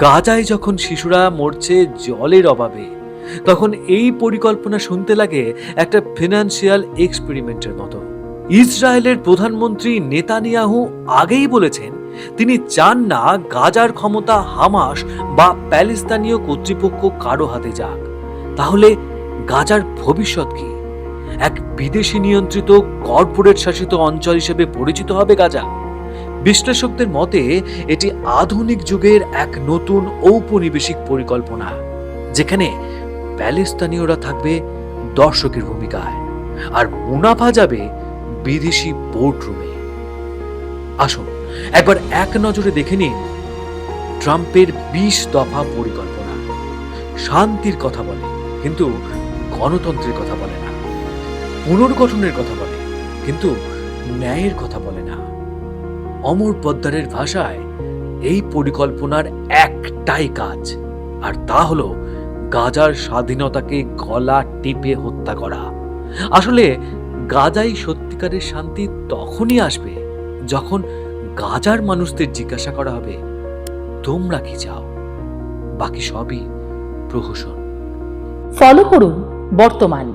গাজায় যখন শিশুরা মরছে জলের অভাবে, তখন এই পরিকল্পনা শুনতে লাগে একটা ফিনান্সিয়াল এক্সপেরিমেন্টের মতো। ইসরায়েলের প্রধানমন্ত্রী নেতানিয়াহু আগেই বলেছেন, তিনি চান না গাজার ক্ষমতা হামাস বা প্যালেস্তানীয় কর্তৃপক্ষ কারও হাতে যাক। তাহলে গাজার ভবিষ্যৎ কি? এক বিদেশি নিয়ন্ত্রিত কর্পোরেট শাসিত অঞ্চল হিসেবে পরিচিত হবে গাজা? বিশ্লেষকদের মতে, এটি আধুনিক যুগের এক নতুন ঔপনিবেশিক পরিকল্পনা, যেখানে প্যালেস্তানীয়রা থাকবে দর্শকের ভূমিকায় আর মুনাফা যাবে বিদেশি বোর্ডরুমে আসুন, একবার এক নজরে দেখে নিন ট্রাম্পের বিশ দফা পরিকল্পনা। শান্তির কথা বলে, কিন্তু গণতন্ত্রের কথা বলে না। পুনর্গঠনের কথা বলে, কিন্তু ন্যায়ের কথা বলে না। অমর পদ্মারের ভাষায় এই পরিকল্পনার একটাই কাজ, আর তা হলো গাজার স্বাধীনতাকে গলা টিপে হত্যা করা। আসলে গাজাই সত্যিকারের শান্তি তখনই আসবে যখন গাজার মানুষদের জিজ্ঞাসা করা হবে, তোমরা কি চাও? বাকি সবই প্রহসন। ফলো করুন বর্তমান।